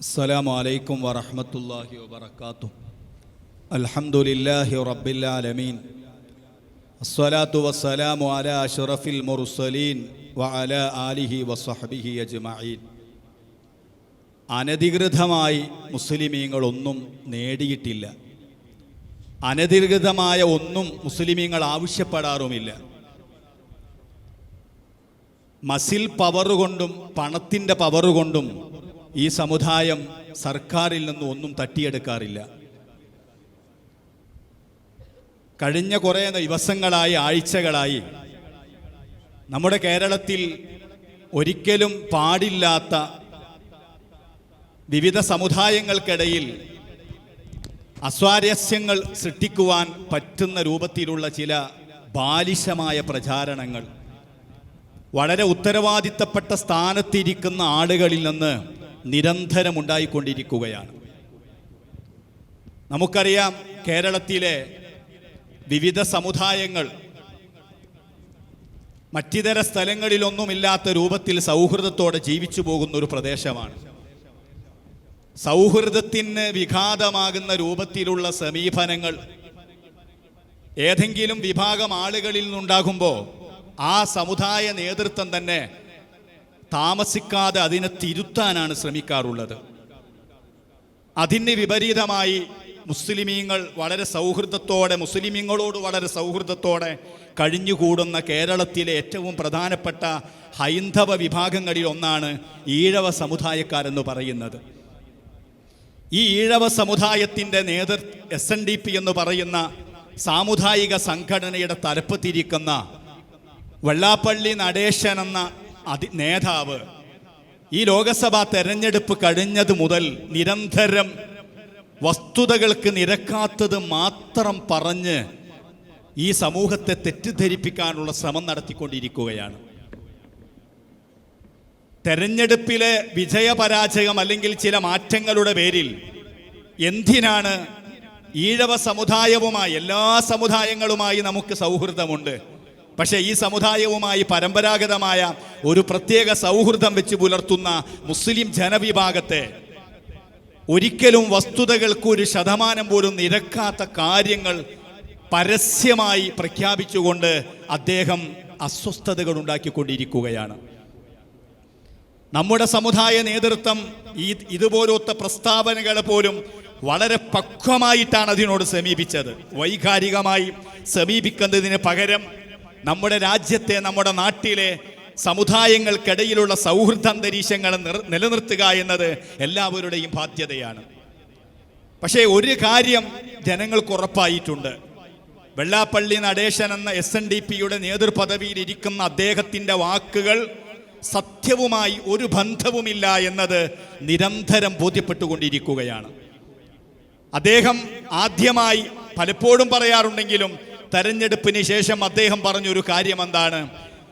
السلام عليكم ورحمة الله وبركاته الحمد لله رب العالمين الصلاة والسلام على أشرف المرسلين وعلى آله وصحبه أجمعين അനധികൃതമായി മുസ്ലിമീങ്ങളൊന്നും നേടിയിട്ടില്ല അനധികൃതമായ ഒന്നും മുസ്ലിമീങ്ങൾ ആവശ്യപ്പെടാറുമില്ല മസിൽ പവർ കൊണ്ടും പണത്തിൻ്റെ പവർ കൊണ്ടും ഈ സമുദായം സർക്കാരിൽ നിന്നും ഒന്നും തട്ടിയെടുക്കാറില്ല. കഴിഞ്ഞ കുറേ ദിവസങ്ങളായി ആഴ്ചകളായി നമ്മുടെ കേരളത്തിൽ ഒരിക്കലും പാടില്ലാത്ത വിവിധ സമുദായങ്ങൾക്കിടയിൽ അസ്വാരസ്യങ്ങൾ സൃഷ്ടിക്കുവാൻ പറ്റുന്ന രൂപത്തിലുള്ള ചില ബാലിശമായ പ്രചാരണങ്ങൾ. വളരെ ഉത്തരവാദിത്തപ്പെട്ട സ്ഥാനത്തിരിക്കുന്ന ആളുകളിൽ നിന്ന് നിരന്തരം ഉണ്ടായിക്കൊണ്ടിരിക്കുകയാണ് നമുക്കറിയാം കേരളത്തിലെ വിവിധ സമുദായങ്ങൾ മറ്റിതര സ്ഥലങ്ങളിലൊന്നുമില്ലാത്ത രൂപത്തിൽ സൗഹൃദത്തോടെ ജീവിച്ചു പോകുന്ന ഒരു പ്രദേശമാണ്. സൗഹൃദത്തിന് വിഘാതമാകുന്ന രൂപത്തിലുള്ള സമീപനങ്ങൾ ഏതെങ്കിലും വിഭാഗം ആളുകളിൽ നിന്നുണ്ടാകുമ്പോൾ ആ സമുദായ നേതൃത്വം തന്നെ താമസിക്കാതെ അതിനെ തിരുത്താനാണ് ശ്രമിക്കാറുള്ളത്. അതിന് വിപരീതമായി മുസ്ലിമീങ്ങൾ വളരെ സൗഹൃദത്തോടെ മുസ്ലിമീങ്ങളോട് വളരെ സൗഹൃദത്തോടെ കഴിഞ്ഞുകൂടുന്ന കേരളത്തിലെ ഏറ്റവും പ്രധാനപ്പെട്ട ഹൈന്ദവ വിഭാഗങ്ങളിൽ ഒന്നാണ് ഈഴവ സമുദായക്കാരെന്ന് പറയുന്നത്. ഈ ഈഴവ സമുദായത്തിന്റെ നേതൃ എസ് എൻ ഡി പി എന്ന് പറയുന്ന സാമുദായിക സംഘടനയുടെ തലപ്പത്തിരിക്കുന്ന വെള്ളാപ്പള്ളി നടേശൻ എന്ന അതി നേതാവ്. ഈ ലോകസഭാ തെരഞ്ഞെടുപ്പ് കഴിഞ്ഞത് മുതൽ നിരന്തരം വസ്തുതകൾക്ക് നിരക്കാത്തത് മാത്രം പറഞ്ഞ് ഈ സമൂഹത്തെ തെറ്റിദ്ധരിപ്പിക്കാനുള്ള ശ്രമം നടത്തിക്കൊണ്ടിരിക്കുകയാണ്. തെരഞ്ഞെടുപ്പിലെ വിജയപരാജയം അല്ലെങ്കിൽ ചില മാറ്റങ്ങളുടെ പേരിൽ എന്തിനാണ് ഈഴവ സമുദായവുമായി എല്ലാ സമുദായങ്ങളുമായി നമുക്ക് സൗഹൃദമുണ്ട്? പക്ഷേ ഈ സമുദായവുമായി പരമ്പരാഗതമായ ഒരു പ്രത്യേക സൗഹൃദം വെച്ച് പുലർത്തുന്ന മുസ്ലിം ജനവിഭാഗത്തെ ഒരിക്കലും വസ്തുതകൾക്ക് ഒരു ശതമാനം പോലും നിരക്കാത്ത കാര്യങ്ങൾ പരസ്യമായി പ്രഖ്യാപിച്ചുകൊണ്ട് അദ്ദേഹം അസ്വസ്ഥതകൾ ഉണ്ടാക്കിക്കൊണ്ടിരിക്കുകയാണ്. നമ്മുടെ സമുദായ നേതൃത്വം ഈ ഇതുപോലത്തെ പ്രസ്താവനകൾ പോലും വളരെ പക്വമായിട്ടാണ് അതിനോട് സമീപിച്ചത്. വൈകാരികമായി സമീപിക്കുന്നതിന് പകരം നമ്മുടെ രാജ്യത്തെ നമ്മുടെ നാട്ടിലെ സമുദായങ്ങൾക്കിടയിലുള്ള സൗഹൃദ അന്തരീക്ഷങ്ങൾ നിർ- നിലനിർത്തുക എന്നത് എല്ലാവരുടെയും ബാധ്യതയാണ്. പക്ഷേ ഒരു കാര്യം ജനങ്ങൾക്ക് ഉറപ്പായിട്ടുണ്ട്. വെള്ളാപ്പള്ളി നടേശൻ എന്ന എസ് എൻ ഡി പിയുടെ നേതൃപദവിയിൽ ഇരിക്കുന്ന അദ്ദേഹത്തിന്റെ വാക്കുകൾ സത്യവുമായി ഒരു ബന്ധവുമില്ല എന്നത് നിരന്തരം ബോധ്യപ്പെട്ടുകൊണ്ടിരിക്കുകയാണ്. അദ്ദേഹം ആദ്യമായി പലപ്പോഴും പറയാറുണ്ടെങ്കിലും തെരഞ്ഞെടുപ്പിന് ശേഷം അദ്ദേഹം പറഞ്ഞൊരു കാര്യം എന്താണ്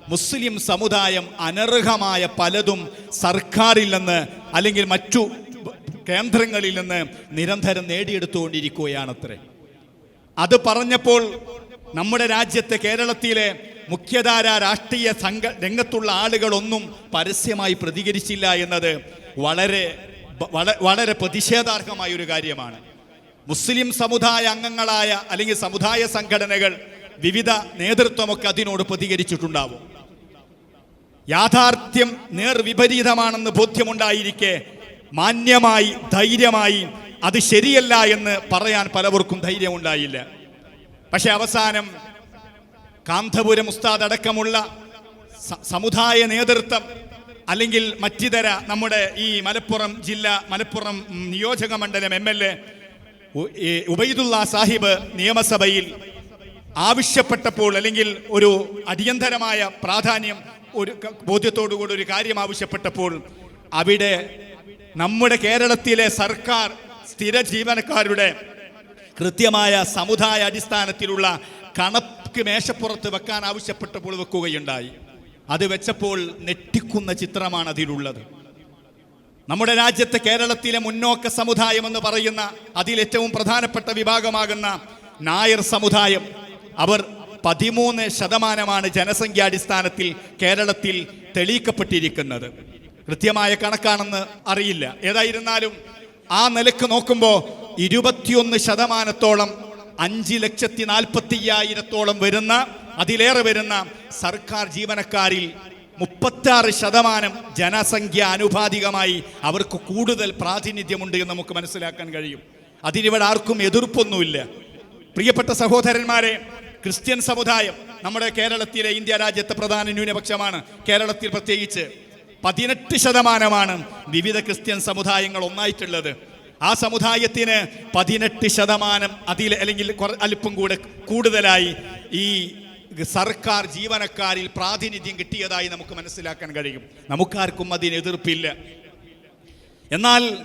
മുസ്ലിം സമുദായം അനർഹമായ പലതും സർക്കാരിൽ നിന്ന് അല്ലെങ്കിൽ മറ്റു കേന്ദ്രങ്ങളിൽ നിന്ന് നിരന്തരം നേടിയെടുത്തുകൊണ്ടിരിക്കുകയാണത്രേ. അത് പറഞ്ഞപ്പോൾ നമ്മുടെ രാജ്യത്തെ കേരളത്തിലെ മുഖ്യധാര രാഷ്ട്രീയ സംഘ രംഗത്തുള്ള ആളുകളൊന്നും പരസ്യമായി പ്രതികരിച്ചില്ല എന്നത് വളരെ വളരെ പ്രതിഷേധാർഹമായ ഒരു കാര്യമാണ്. മുസ്ലിം സമുദായ അംഗങ്ങളായ അല്ലെങ്കിൽ സമുദായ സംഘടനകൾ വിവിധ നേതൃത്വമൊക്കെ അതിനോട് പ്രതികരിച്ചിട്ടുണ്ടാവും. യാഥാർത്ഥ്യം നേർവിപരീതമാണെന്ന് ബോധ്യമുണ്ടായിരിക്കെ മാന്യമായി ധൈര്യമായി അത് ശരിയല്ല എന്ന് പറയാൻ പലവർക്കും ധൈര്യമുണ്ടായില്ല. പക്ഷെ അവസാനം കാന്തപുരം ഉസ്താദ് അടക്കമുള്ള സമുദായ നേതൃത്വം അല്ലെങ്കിൽ മറ്റിതര നമ്മുടെ ഈ മലപ്പുറം ജില്ല മലപ്പുറം നിയോജക മണ്ഡലം M L A Ubaidulla Sahib നിയമസഭയിൽ ആവശ്യപ്പെട്ടപ്പോൾ അല്ലെങ്കിൽ ഒരു അടിയന്തരമായ പ്രാധാന്യം ഒരു ബോധ്യത്തോടുകൂടി ഒരു കാര്യം ആവശ്യപ്പെട്ടപ്പോൾ അവിടെ നമ്മുടെ കേരളത്തിലെ സർക്കാർ സ്ഥിര ജീവനക്കാരുടെ കൃത്യമായ സമുദായ അടിസ്ഥാനത്തിലുള്ള കണക്ക് മേശപ്പുറത്ത് വെക്കാൻ ആവശ്യപ്പെട്ടപ്പോൾ വെക്കുകയുണ്ടായി. അത് വെച്ചപ്പോൾ നെട്ടിക്കുന്ന ചിത്രമാണ് അതിലുള്ളത്. നമ്മുടെ രാജ്യത്തെ കേരളത്തിലെ മുന്നോക്ക സമുദായം എന്ന് പറയുന്ന അതിലേറ്റവും പ്രധാനപ്പെട്ട വിഭാഗമാകുന്ന നായർ സമുദായം. അവർ പതിമൂന്ന് ശതമാനമാണ് ജനസംഖ്യാടിസ്ഥാനത്തിൽ കേരളത്തിൽ തെളിയിക്കപ്പെട്ടിരിക്കുന്നത്. കൃത്യമായ കണക്കാണെന്ന് അറിയില്ല. ഏതായിരുന്നാലും ആ നിലയ്ക്ക് നോക്കുമ്പോൾ ഇരുപത്തിയൊന്ന് ശതമാനത്തോളം അഞ്ച് ലക്ഷത്തി നാൽപ്പത്തി അയ്യായിരത്തോളം വരുന്ന അതിലേറെ വരുന്ന സർക്കാർ ജീവനക്കാരിൽ മുപ്പത്താറ് ശതമാനം ജനസംഖ്യ ആനുപാതികമായി അവർക്ക് കൂടുതൽ പ്രാതിനിധ്യമുണ്ട് എന്ന് നമുക്ക് മനസ്സിലാക്കാൻ കഴിയും. അതിനിവിടെ ആർക്കും എതിർപ്പൊന്നുമില്ല. പ്രിയപ്പെട്ട സഹോദരന്മാരെ ക്രിസ്ത്യൻ സമുദായം നമ്മുടെ കേരളത്തിലെ ഇന്ത്യ രാജ്യത്തെ പ്രധാന ന്യൂനപക്ഷമാണ്. കേരളത്തിൽ പ്രത്യേകിച്ച് പതിനെട്ട് ശതമാനമാണ് വിവിധ ക്രിസ്ത്യൻ സമുദായങ്ങൾ ഒന്നായിട്ടുള്ളത്. ആ സമുദായത്തിന് പതിനെട്ട് ശതമാനം അതിൽ അല്ലെങ്കിൽ അല്പം കൂടെ കൂടുതലായി ഈ സർക്കാർ ജീവനക്കാരിൽ പ്രാതിനിധ്യം കിട്ടിയതായി നമുക്ക് മനസ്സിലാക്കാൻ കഴിയും. നമുക്കാർക്കും അതിന് എതിർപ്പില്ല. എന്നാൽ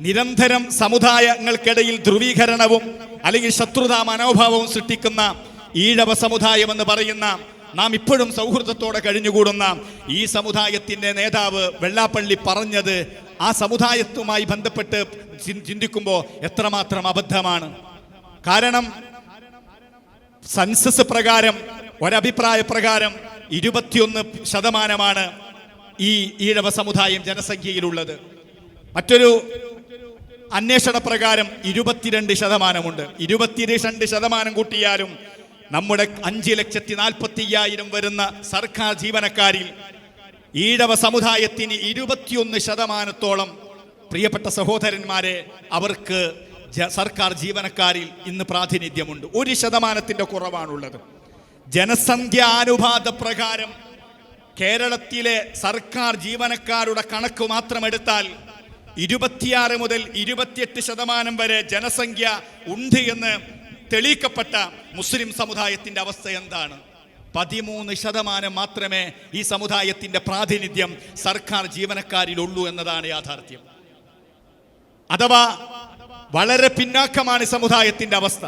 നിരന്തരം സമുദായങ്ങൾക്കിടയിൽ ധ്രുവീകരണവും അല്ലെങ്കിൽ ശത്രുതാ മനോഭാവവും സൃഷ്ടിക്കുന്ന ഈഴവ സമുദായം എന്ന് പറയുന്ന നാം ഇപ്പോഴും സൗഹൃദത്തോടെ കഴിഞ്ഞുകൂടുന്ന ഈ സമുദായത്തിന്റെ നേതാവ് വെള്ളാപ്പള്ളി പറഞ്ഞത് ആ സമുദായത്തുമായി ബന്ധപ്പെട്ട് ചിന്തിക്കുമ്പോൾ എത്രമാത്രം അബദ്ധമാണ്. കാരണം സെൻസസ് പ്രകാരം ഒരഭിപ്രായ പ്രകാരം ഇരുപത്തിയൊന്ന് ശതമാനമാണ് ഈ ഈഴവ സമുദായം ജനസംഖ്യയിലുള്ളത്. മറ്റൊരു അന്വേഷണ പ്രകാരം ഇരുപത്തിരണ്ട് ശതമാനമുണ്ട്. ഇരുപത്തിരണ്ട് ശതമാനം കൂട്ടിയാലും നമ്മുടെ അഞ്ച് ലക്ഷത്തി നാൽപ്പത്തി അയ്യായിരം വരുന്ന സർക്കാർ ജീവനക്കാരിൽ ഈഴവ സമുദായത്തിന് ഇരുപത്തിയൊന്ന് ശതമാനത്തോളം പ്രിയപ്പെട്ട സഹോദരന്മാരെ അവർക്ക് സർക്കാർ ജീവനക്കാരിൽ ഇന്ന് പ്രാതിനിധ്യമുണ്ട്. ഒരു ശതമാനത്തിന്റെ കുറവാണുള്ളത്. ജനസംഖ്യാനുപാത പ്രകാരം കേരളത്തിലെ സർക്കാർ ജീവനക്കാരുടെ കണക്ക് മാത്രം എടുത്താൽ ഇരുപത്തിയാറ് മുതൽ ഇരുപത്തിയെട്ട് ശതമാനം വരെ ജനസംഖ്യ ഉണ്ട് എന്ന് തെളിയിക്കപ്പെട്ട മുസ്ലിം സമുദായത്തിന്റെ അവസ്ഥ എന്താണ്? പതിമൂന്ന് ശതമാനം മാത്രമേ ഈ സമുദായത്തിന്റെ പ്രാതിനിധ്യം സർക്കാർ ജീവനക്കാരിലുള്ളൂ എന്നതാണ് യാഥാർത്ഥ്യം. അഥവാ വളരെ പിന്നാക്കമാണ് സമുദായത്തിന്റെ അവസ്ഥ.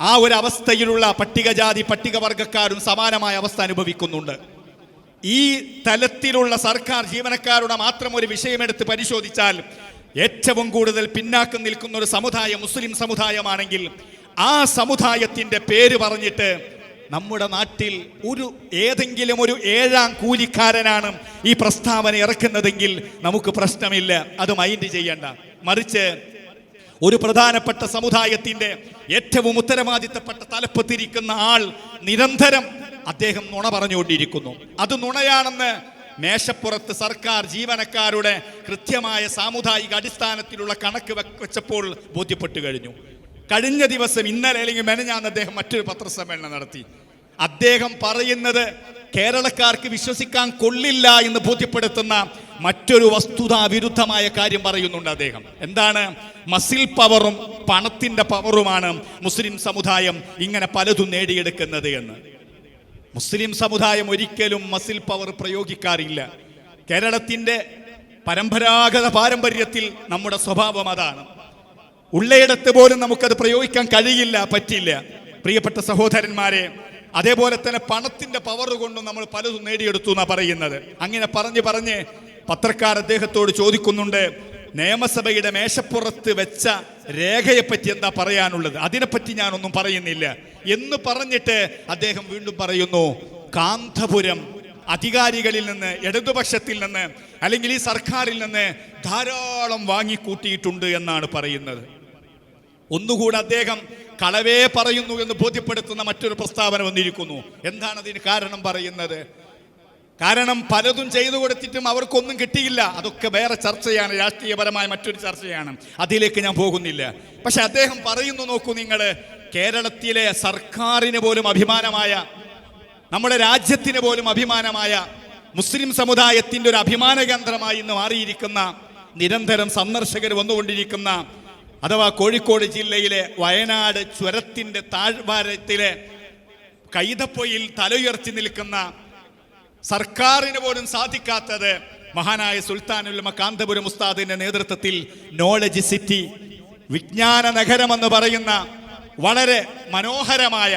ആ ഒരു അവസ്ഥയിലുള്ള പട്ടികജാതി പട്ടികവർഗക്കാരും സമാനമായ അവസ്ഥ അനുഭവിക്കുന്നുണ്ട്. ഈ തലത്തിലുള്ള സർക്കാർ ജീവനക്കാരുടെ മാത്രം ഒരു വിഷയമെടുത്ത് പരിശോധിച്ചാൽ ഏറ്റവും കൂടുതൽ പിന്നാക്കം നിൽക്കുന്ന ഒരു സമുദായം മുസ്ലിം സമുദായമാണെങ്കിൽ ആ സമുദായത്തിന്റെ പേര് പറഞ്ഞിട്ട് നമ്മുടെ നാട്ടിൽ ഒരു ഏതെങ്കിലും ഒരു ഏഴാം കൂലിക്കാരനാണ് ഈ പ്രസ്താവന ഇറക്കുന്നതെങ്കിൽ നമുക്ക് പ്രശ്നമില്ല. അത് മൈൻഡ് ചെയ്യണ്ട. മറിച്ച് ഒരു പ്രധാനപ്പെട്ട സമുദായത്തിന്റെ ഏറ്റവും ഉത്തരവാദിത്തപ്പെട്ട തലപ്പത്തിരിക്കുന്ന ആൾ നിരന്തരം അദ്ദേഹം നുണ പറഞ്ഞുകൊണ്ടിരിക്കുന്നു. അത് നുണയാണെന്ന് മേശപ്പുറത്ത് സർക്കാർ ജീവനക്കാരുടെ കൃത്യമായ സാമുദായിക അടിസ്ഥാനത്തിലുള്ള കണക്ക് വെച്ചപ്പോൾ ബോധ്യപ്പെട്ടു കഴിഞ്ഞു. കഴിഞ്ഞ ദിവസം ഇന്നലെ അല്ലെങ്കിൽ മെനഞ്ഞാന്ന് അദ്ദേഹം മറ്റൊരു പത്രസമ്മേളനം നടത്തി. അദ്ദേഹം പറയുന്നത് കേരളക്കാർക്ക് വിശ്വസിക്കാൻ കൊള്ളില്ല എന്ന് ബോധ്യപ്പെടുത്തുന്ന മറ്റൊരു വസ്തുതാ വിരുദ്ധമായ കാര്യം പറയുന്നുണ്ട് അദ്ദേഹം. എന്താണ്? മസിൽ പവറും പണത്തിന്റെ പവറുമാണ് മുസ്ലിം സമുദായം ഇങ്ങനെ പലതും നേടിയെടുക്കുന്നത് എന്ന്. മുസ്ലിം സമുദായം ഒരിക്കലും മസിൽ പവർ പ്രയോഗിക്കാറില്ല. കേരളത്തിന്റെ പരമ്പരാഗത പാരമ്പര്യത്തിൽ നമ്മുടെ സ്വഭാവം അതാണ്. ഉള്ളയിടത്ത് പോലും നമുക്കത് പ്രയോഗിക്കാൻ കഴിയില്ല പറ്റില്ല പ്രിയപ്പെട്ട സഹോദരന്മാരെ അതേപോലെ തന്നെ പണത്തിന്റെ പവർ കൊണ്ടും നമ്മൾ പലതും നേടിയെടുത്തു എന്നാ പറയുന്നത്. അങ്ങനെ പറഞ്ഞ് പറഞ്ഞ് പത്രക്കാർ അദ്ദേഹത്തോട് ചോദിക്കുന്നുണ്ട് നിയമസഭയുടെ മേശപ്പുറത്ത് വെച്ച രേഖയെപ്പറ്റി എന്താ പറയാനുള്ളത്? അതിനെപ്പറ്റി ഞാനൊന്നും പറയുന്നില്ല. എന്ന് പറഞ്ഞിട്ട് അദ്ദേഹം വീണ്ടും പറയുന്നു കാന്തപുരം അധികാരികളിൽ നിന്ന് ഇടതുപക്ഷത്തിൽ നിന്ന് അല്ലെങ്കിൽ ഈ സർക്കാരിൽ നിന്ന് ധാരാളം വാങ്ങിക്കൂട്ടിയിട്ടുണ്ട് എന്നാണ് പറയുന്നത്. ഒന്നുകൂടെ അദ്ദേഹം കളവേ പറയുന്നു എന്ന് ബോധ്യപ്പെടുത്തുന്ന മറ്റൊരു പ്രസ്താവന വന്നിരിക്കുന്നു. എന്താണ് അതിന് കാരണം പറയുന്നത്? കാരണം പലതും ചെയ്തു കൊടുത്തിട്ടും അവർക്കൊന്നും കിട്ടിയില്ല. അതൊക്കെ വേറെ ചർച്ചയാണ് രാഷ്ട്രീയപരമായ മറ്റൊരു ചർച്ചയാണ്. അതിലേക്ക് ഞാൻ പോകുന്നില്ല. പക്ഷെ അദ്ദേഹം പറയുന്നു നോക്കൂ നിങ്ങൾ കേരളത്തിലെ സർക്കാരിന് പോലും അഭിമാനമായ നമ്മുടെ രാജ്യത്തിന് പോലും അഭിമാനമായ മുസ്ലിം സമുദായത്തിന്റെ ഒരു അഭിമാന കേന്ദ്രമായി ഇന്ന് മാറിയിരിക്കുന്ന നിരന്തരം സന്ദർശകർ വന്നുകൊണ്ടിരിക്കുന്ന അഥവാ കോഴിക്കോട് ജില്ലയിലെ വയനാട് ചുരത്തിന്റെ താഴ്വാരത്തിലെ കൈതപ്പൊയിൽ തലയുയർത്തി നിൽക്കുന്ന സർക്കാരിന് പോലും സാധിക്കാത്തത് മഹാനായ സുൽത്താനുൽ കാന്തപുരം ഉസ്താദിന്റെ നേതൃത്വത്തിൽ നോളജ് സിറ്റി വിജ്ഞാന നഗരം എന്ന് പറയുന്ന വളരെ മനോഹരമായ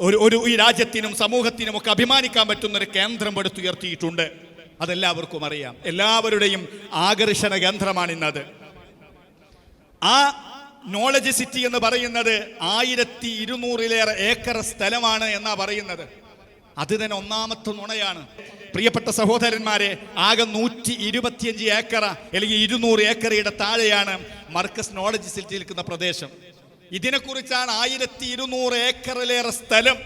ഒരു ഒരു ഈ രാജ്യത്തിനും സമൂഹത്തിനും ഒക്കെ അഭിമാനിക്കാൻ പറ്റുന്ന ഒരു കേന്ദ്രം പടുത്തുയർത്തിയിട്ടുണ്ട്. അതെല്ലാവർക്കും അറിയാം. എല്ലാവരുടെയും ആകർഷണ കേന്ദ്രമാണ് ഇന്നത് ആ നോളജ് സിറ്റി എന്ന് പറയുന്നത് ആയിരത്തി ഇരുന്നൂറിലേറെ ഏക്കർ സ്ഥലമാണ് എന്നാ പറയുന്നത്. അത് തന്നെ ഒന്നാമത്തെ നുണയാണ്. പ്രിയപ്പെട്ട സഹോദരന്മാരെ ആകെ നൂറ്റി ഇരുപത്തിയഞ്ച് ഏക്കർ അല്ലെങ്കിൽ ഇരുന്നൂറ് ഏക്കറയുടെ താഴെയാണ് മർക്കസ് നോളജ് സിറ്റി നിൽക്കുന്ന പ്രദേശം. ഇതിനെക്കുറിച്ചാണ് ആയിരത്തി ഇരുന്നൂറ് ഏക്കറിലേറെ സ്ഥലം.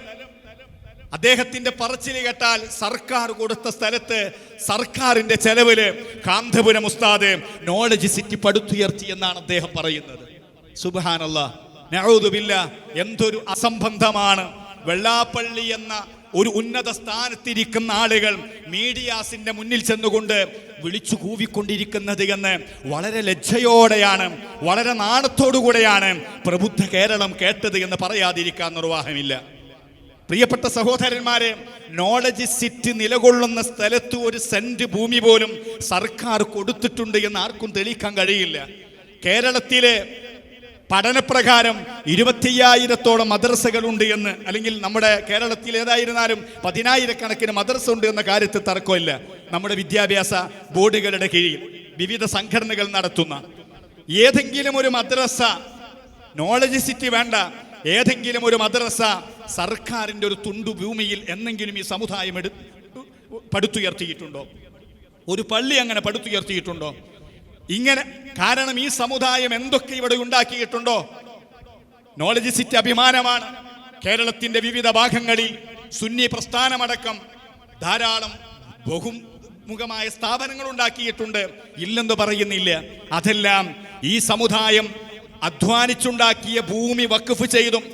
അദ്ദേഹത്തിന്റെ പറച്ചിൽ കേട്ടാൽ സർക്കാർ കൊടുത്ത സ്ഥലത്ത് സർക്കാരിന്റെ ചെലവിൽ കാന്തപുരം ഉസ്താദ് നോളജ് സിറ്റി പടുത്തുയർത്തി എന്നാണ് അദ്ദേഹം പറയുന്നത്. സുബാനല്ല നഊദുബില്ല എന്തൊരു അസംബന്ധമാണ്. വെള്ളാപ്പള്ളി എന്ന ഒരു ഉന്നത സ്ഥാനത്തിരിക്കുന്ന ആളുകൾ മീഡിയാസിന്റെ മുന്നിൽ ചെന്നുകൊണ്ട് വിളിച്ചു കൂവിക്കൊണ്ടിരിക്കുന്നത് എന്ന് വളരെ ലജ്ജയോടെയാണ് വളരെ നാണത്തോടുകൂടെയാണ് പ്രബുദ്ധ കേരളം കേട്ടത് എന്ന് പറയാതിരിക്കാൻ നിർവാഹമില്ല. പ്രിയപ്പെട്ട സഹോദരന്മാരെ നോളജ് സിറ്റി നിലകൊള്ളുന്ന സ്ഥലത്ത് ഒരു സെന്റ് ഭൂമി പോലും സർക്കാർ കൊടുത്തിട്ടുണ്ട് എന്ന് ആർക്കും തെളിയിക്കാൻ കഴിയില്ല. കേരളത്തിലെ പഠനപ്രകാരം ഇരുപത്തിയ്യായിരത്തോളം മദ്രസകളുണ്ട് എന്ന് അല്ലെങ്കിൽ നമ്മുടെ കേരളത്തിൽ ഏതായിരുന്നാലും പതിനായിരക്കണക്കിന് മദ്രസ ഉണ്ട് എന്ന കാര്യത്തിൽ തർക്കമില്ല. നമ്മുടെ വിദ്യാഭ്യാസ ബോർഡുകളുടെ കീഴിൽ വിവിധ സംഘടനകൾ നടത്തുന്ന ഏതെങ്കിലും ഒരു മദ്രസ നോളജ് സിറ്റി വേണ്ട ഏതെങ്കിലും ഒരു മദ്രസ സർക്കാരിന്റെ ഒരു തുണ്ടു ഭൂമിയിൽ എന്നെങ്കിലും ഈ സമുദായം എടു പടുത്തുയർത്തിയിട്ടുണ്ടോ ഒരു പള്ളി അങ്ങനെ പടുത്തുയർത്തിയിട്ടുണ്ടോ ഇങ്ങനെ കാരണം ഈ സമുദായം എന്തൊക്കെ ഇവിടെ ഉണ്ടാക്കിയിട്ടുണ്ടോ? നോളജ് സിറ്റി അഭിമാനമാണ്. കേരളത്തിന്റെ വിവിധ ഭാഗങ്ങളിൽ സുന്നി പ്രസ്ഥാനമടക്കം ധാരാളം ബഹുമുഖമായ സ്ഥാപനങ്ങൾ ഉണ്ടാക്കിയിട്ടുണ്ട്. ഇല്ലെന്ന് പറയുന്നില്ല. അതെല്ലാം ഈ സമുദായം അധ്വാനിച്ചുണ്ടാക്കിയ ഭൂമി വഖഫ് ചെയ്തും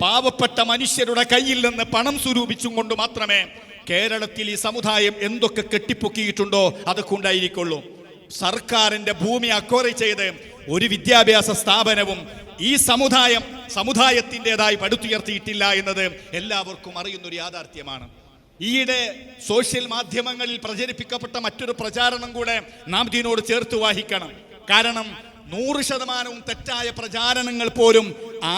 പാവപ്പെട്ട മനുഷ്യരുടെ കയ്യിൽ നിന്ന് പണം സ്വരൂപിച്ചും കൊണ്ട് മാത്രമേ കേരളത്തിൽ ഈ സമുദായം എന്തൊക്കെ കെട്ടിപ്പൊക്കിയിട്ടുണ്ടോ അതൊക്കെ ഉണ്ടായിരിക്കുള്ളൂ. സർക്കാരിന്റെ ഭൂമി അക്വറി ചെയ്ത് ഒരു വിദ്യാഭ്യാസ സ്ഥാപനവും ഈ സമുദായം സമുദായത്തിന്റെതായി പടുത്തുയർത്തിയിട്ടില്ല എന്നത് എല്ലാവർക്കും അറിയുന്നൊരു യാഥാർത്ഥ്യമാണ്. ഈയിടെ സോഷ്യൽ മാധ്യമങ്ങളിൽ പ്രചരിപ്പിക്കപ്പെട്ട മറ്റൊരു പ്രചാരണം കൂടെ നാം ഇതിനോട് ചേർത്ത് വാഹിക്കണം. കാരണം നൂറ് ശതമാനവും തെറ്റായ പ്രചാരണങ്ങൾ പോലും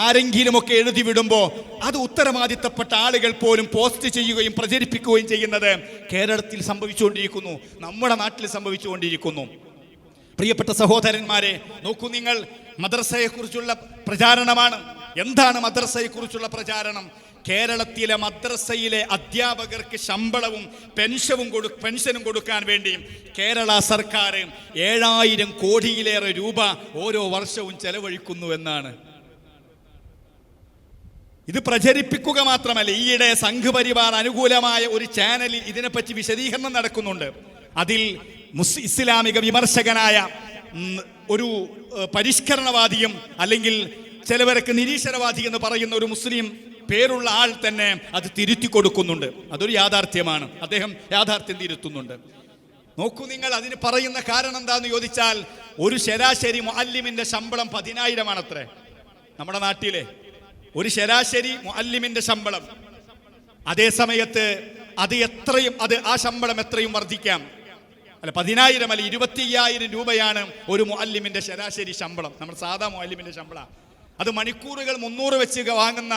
ആരെങ്കിലുമൊക്കെ എഴുതി വിടുമ്പോൾ അത് ഉത്തരവാദിത്തപ്പെട്ട ആളുകൾ പോലും പോസ്റ്റ് ചെയ്യുകയും പ്രചരിപ്പിക്കുകയും ചെയ്യുന്നത് കേരളത്തിൽ സംഭവിച്ചുകൊണ്ടിരിക്കുന്നു നമ്മുടെ നാട്ടിൽ സംഭവിച്ചുകൊണ്ടിരിക്കുന്നു. പ്രിയപ്പെട്ട സഹോദരന്മാരെ നോക്കൂ നിങ്ങൾ മദ്രസയെക്കുറിച്ചുള്ള പ്രചാരണമാണ്. എന്താണ് മദ്രസയെക്കുറിച്ചുള്ള പ്രചാരണം? കേരളത്തിലെ മദ്രസയിലെ അധ്യാപകർക്ക് ശമ്പളവും പെൻഷനും കൊടു പെൻഷനും കൊടുക്കാൻ വേണ്ടിയും കേരള സർക്കാർ ഏഴായിരം കോടിയിലേറെ രൂപ ഓരോ വർഷവും ചെലവഴിക്കുന്നു എന്നാണ്. ഇത് പ്രചരിപ്പിക്കുക മാത്രമല്ല ഈയിടെ സംഘപരിവാർ അനുകൂലമായ ഒരു ചാനലിൽ ഇതിനെപ്പറ്റി വിശദീകരണം നടക്കുന്നുണ്ട്. അതിൽ മുസ് ഇസ്ലാമിക വിമർശകനായ ഒരു പരിഷ്കരണവാദിയും അല്ലെങ്കിൽ ചിലവരൊക്കെ നിരീശ്വരവാദി എന്ന് പറയുന്ന ഒരു മുസ്ലിം പേരുള്ള ആൾ തന്നെ അത് തിരുത്തി കൊടുക്കുന്നുണ്ട്. അതൊരു യാഥാർത്ഥ്യമാണ്. അദ്ദേഹം യാഥാർത്ഥ്യം തിരുത്തുന്നുണ്ട്. നോക്കൂ നിങ്ങൾ അതിന് പറയുന്ന കാരണം എന്താന്ന് ചോദിച്ചാൽ ഒരു ശരാശരി മുഅല്ലിമിന്റെ ശമ്പളം പതിനായിരമാണ് അത്രേ നമ്മുടെ നാട്ടിലെ ഒരു ശരാശരി മുഅല്ലിമിന്റെ ശമ്പളം. അതേ സമയത്ത് അത് എത്രയും അത് ആ ശമ്പളം എത്രയും വർദ്ധിക്കാം. അല്ല പതിനായിരം അല്ല ഇരുപത്തി അയ്യായിരം രൂപയാണ് ഒരു മുഅല്ലിമിന്റെ ശരാശരി ശമ്പളം. നമ്മൾ സാധാ മുഅല്ലിമിന്റെ ശമ്പളം. അത് മണിക്കൂറുകൾ മുന്നൂറ് വെച്ച് വാങ്ങുന്ന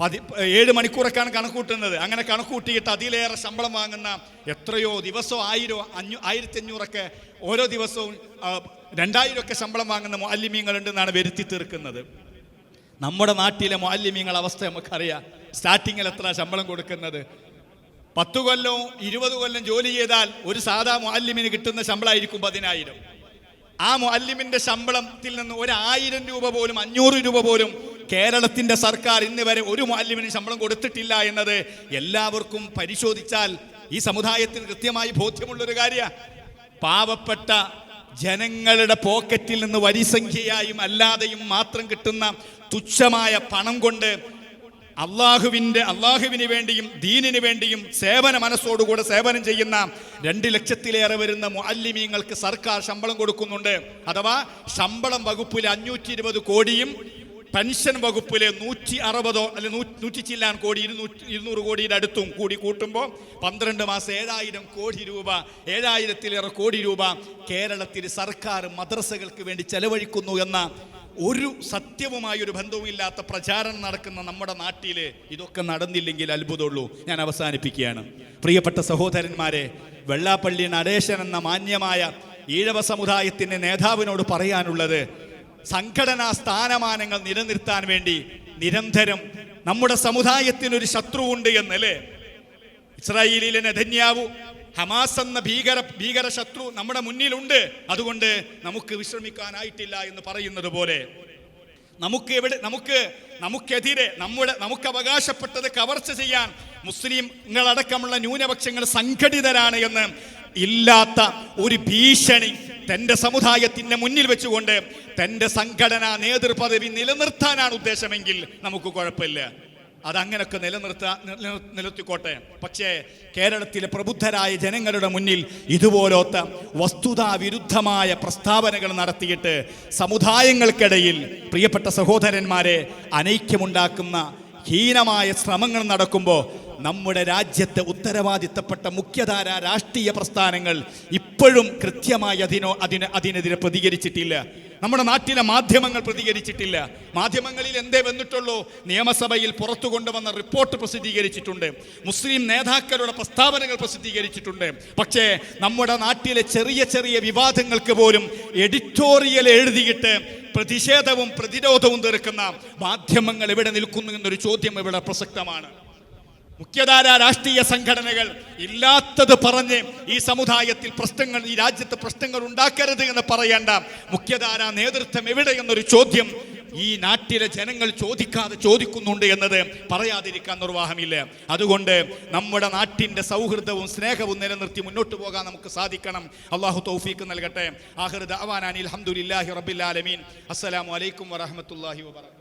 പതി ഏഴ് മണിക്കൂറൊക്കെയാണ് കണക്കൂട്ടുന്നത്. അങ്ങനെ കണക്കൂട്ടിയിട്ട് അതിലേറെ ശമ്പളം വാങ്ങുന്ന എത്രയോ ദിവസവും ആയിരോ അഞ്ഞൂ ആയിരത്തി അഞ്ഞൂറൊക്കെ ഓരോ ദിവസവും ആ, രണ്ടായിരം ഒക്കെ ശമ്പളം വാങ്ങുന്ന മുഅല്ലിമീങ്ങളുണ്ടെന്നാണ് വരുത്തി തീർക്കുന്നത്. നമ്മുടെ നാട്ടിലെ മുഅല്ലിമീങ്ങൾ അവസ്ഥ നമുക്കറിയാം. സ്റ്റാർട്ടിങ്ങിൽ എത്ര ശമ്പളം കൊടുക്കുന്നത്? പത്ത് കൊല്ലവും ഇരുപത് കൊല്ലം ജോലി ചെയ്താൽ ഒരു സാധാ മുഅല്ലിമിന് കിട്ടുന്ന ശമ്പളമായിരിക്കും പതിനായിരം. ആ മുഅല്ലിമിന്റെ ശമ്പളത്തിൽ നിന്ന് ഒരു ആയിരം രൂപ പോലും അഞ്ഞൂറ് രൂപ പോലും കേരളത്തിന്റെ സർക്കാർ ഇന്ന് വരെ ഒരു മുഅല്ലിമിന് ശമ്പളം കൊടുത്തിട്ടില്ല എന്നത് എല്ലാവർക്കും പരിശോധിച്ചാൽ ഈ സമുദായത്തിന് കൃത്യമായി ബോധ്യമുള്ളൊരു കാര്യമാണ് പാവപ്പെട്ട ജനങ്ങളുടെ പോക്കറ്റിൽ നിന്ന് വരിസംഖ്യയായും അല്ലാതെയും മാത്രം കിട്ടുന്ന തുച്ഛമായ പണം കൊണ്ട് അള്ളാഹുവിന്റെ അള്ളാഹുവിന് വേണ്ടിയും ദീനിന് വേണ്ടിയും സേവന മനസ്സോടുകൂടെ സേവനം ചെയ്യുന്ന രണ്ട് ലക്ഷത്തിലേറെ വരുന്ന മുഅല്ലിമീങ്ങൾക്ക് സർക്കാർ ശമ്പളം കൊടുക്കുന്നുണ്ട്. അഥവാ ശമ്പളം വകുപ്പിലെ അഞ്ഞൂറ്റി ഇരുപത് കോടിയും പെൻഷൻ വകുപ്പിലെ നൂറ്റി അറുപതോ അല്ലെ നൂറ്റി ചില്ലാൻ കോടി ഇരുന്നൂറ്റി ഇരുന്നൂറ് കോടിയുടെ അടുത്തും കൂടി കൂട്ടുമ്പോൾ പന്ത്രണ്ട് മാസം ഏഴായിരം കോടി രൂപ ഏഴായിരത്തിലേറെ കോടി രൂപ കേരളത്തിൽ സർക്കാർ മദ്രസകൾക്ക് വേണ്ടി ചെലവഴിക്കുന്നു എന്ന ഒരു സത്യവുമായി ഒരു ബന്ധവുമില്ലാത്ത പ്രചാരണം നടക്കുന്ന നമ്മുടെ നാട്ടിൽ ഇതൊക്കെ നടന്നില്ലെങ്കിൽ അത്ഭുതമുള്ളൂ. ഞാൻ അവസാനിപ്പിക്കുകയാണ്. പ്രിയപ്പെട്ട സഹോദരന്മാരെ വെള്ളാപ്പള്ളി നടേശൻ എന്ന മാന്യമായ ഈഴവ സമുദായത്തിന്റെ നേതാവിനോട് പറയാനുള്ളത് സംഘടനാ സ്ഥാനമാനങ്ങൾ നിലനിർത്താൻ വേണ്ടി നിരന്തരം നമ്മുടെ സമുദായത്തിനൊരു ശത്രുവുണ്ട് എന്നല്ലേ? ഇസ്രായേലിലെ നെതന്യാവു ഹമാസ് എന്ന ഭീകര ഭീകര ശത്രു നമ്മുടെ മുന്നിലുണ്ട്. അതുകൊണ്ട് നമുക്ക് വിശ്രമിക്കാനായിട്ടില്ല എന്ന് പറയുന്നത് പോലെ. നമുക്ക് എവിടെ നമുക്ക് നമുക്കെതിരെ നമ്മുടെ നമുക്ക് അവകാശപ്പെട്ടത് കവർച്ച ചെയ്യാൻ മുസ്ലിങ്ങളടക്കമുള്ള ന്യൂനപക്ഷങ്ങൾ സംഘടിതരാണ് എന്ന് ഇല്ലാത്ത ഒരു ഭീഷണി തന്റെ സമുദായത്തിന്റെ മുന്നിൽ വെച്ചുകൊണ്ട് തന്റെ സംഘടനാ നേതൃപദവി നിലനിർത്താനാണ് ഉദ്ദേശമെങ്കിൽ നമുക്ക് കുഴപ്പമില്ല. അതങ്ങനൊക്കെ നിലനിർത്താ നില- നിലനിർത്തിക്കോട്ടെ. പക്ഷേ കേരളത്തിലെ പ്രബുദ്ധരായ ജനങ്ങളുടെ മുന്നിൽ ഇതുപോലത്തെ വസ്തുതാവിരുദ്ധമായ പ്രസ്താവനകൾ നടത്തിയിട്ട് സമുദായങ്ങൾക്കിടയിൽ പ്രിയപ്പെട്ട സഹോദരന്മാരെ അനൈക്യമുണ്ടാക്കുന്ന ഹീനമായ ശ്രമങ്ങൾ നടക്കുമ്പോൾ നമ്മുടെ രാജ്യത്തെ ഉത്തരവാദിത്തപ്പെട്ട മുഖ്യധാര രാഷ്ട്രീയ പ്രസ്ഥാനങ്ങൾ ഇപ്പോഴും കൃത്യമായി അതിനോ അതിന് അതിനെതിരെ പ്രതികരിച്ചിട്ടില്ല. നമ്മുടെ നാട്ടിലെ മാധ്യമങ്ങൾ പ്രതികരിച്ചിട്ടില്ല. മാധ്യമങ്ങളിൽ എന്തേ വന്നിട്ടുള്ളൂ? നിയമസഭയിൽ പുറത്തു കൊണ്ടുവന്ന റിപ്പോർട്ട് പ്രസിദ്ധീകരിച്ചിട്ടുണ്ട്. മുസ്ലിം നേതാക്കളുടെ പ്രസ്താവനകൾ പ്രസിദ്ധീകരിച്ചിട്ടുണ്ട്. പക്ഷേ നമ്മുടെ നാട്ടിലെ ചെറിയ ചെറിയ വിവാദങ്ങൾക്ക് പോലും എഡിറ്റോറിയൽ എഴുതിയിട്ട് പ്രതിഷേധവും പ്രതിരോധവും തീർക്കുന്ന മാധ്യമങ്ങൾ എവിടെ നിൽക്കുന്നു എന്നൊരു ചോദ്യം ഇവിടെ പ്രസക്തമാണ്. മുഖ്യധാര രാഷ്ട്രീയ സംഘടനകൾ ഇല്ലാത്തത് പറഞ്ഞ് ഈ സമുദായത്തിൽ പ്രശ്നങ്ങൾ ഈ രാജ്യത്ത് പ്രശ്നങ്ങൾ ഉണ്ടാക്കരുത് എന്ന് പറയേണ്ട മുഖ്യധാര നേതൃത്വം എവിടെ എന്നൊരു ചോദ്യം ഈ നാട്ടിലെ ജനങ്ങൾ ചോദിക്കാതെ ചോദിക്കുന്നുണ്ട് എന്നത് പറയാതിരിക്കാൻ നിർവാഹമില്ല. അതുകൊണ്ട് നമ്മുടെ നാട്ടിന്റെ സൗഹൃദവും സ്നേഹവും നിലനിർത്തി മുന്നോട്ട് പോകാൻ നമുക്ക് സാധിക്കണം. അള്ളാഹു തൗഫീക്ക് നൽകട്ടെ. ആഹൃദ അവാനാനി അലഹമുല്ലാഹി റബ്ബിൽ ആലമീൻ. അസ്സലാമു അലൈക്കും വറഹമത്തല്ലാഹി വബറകാതുഹു.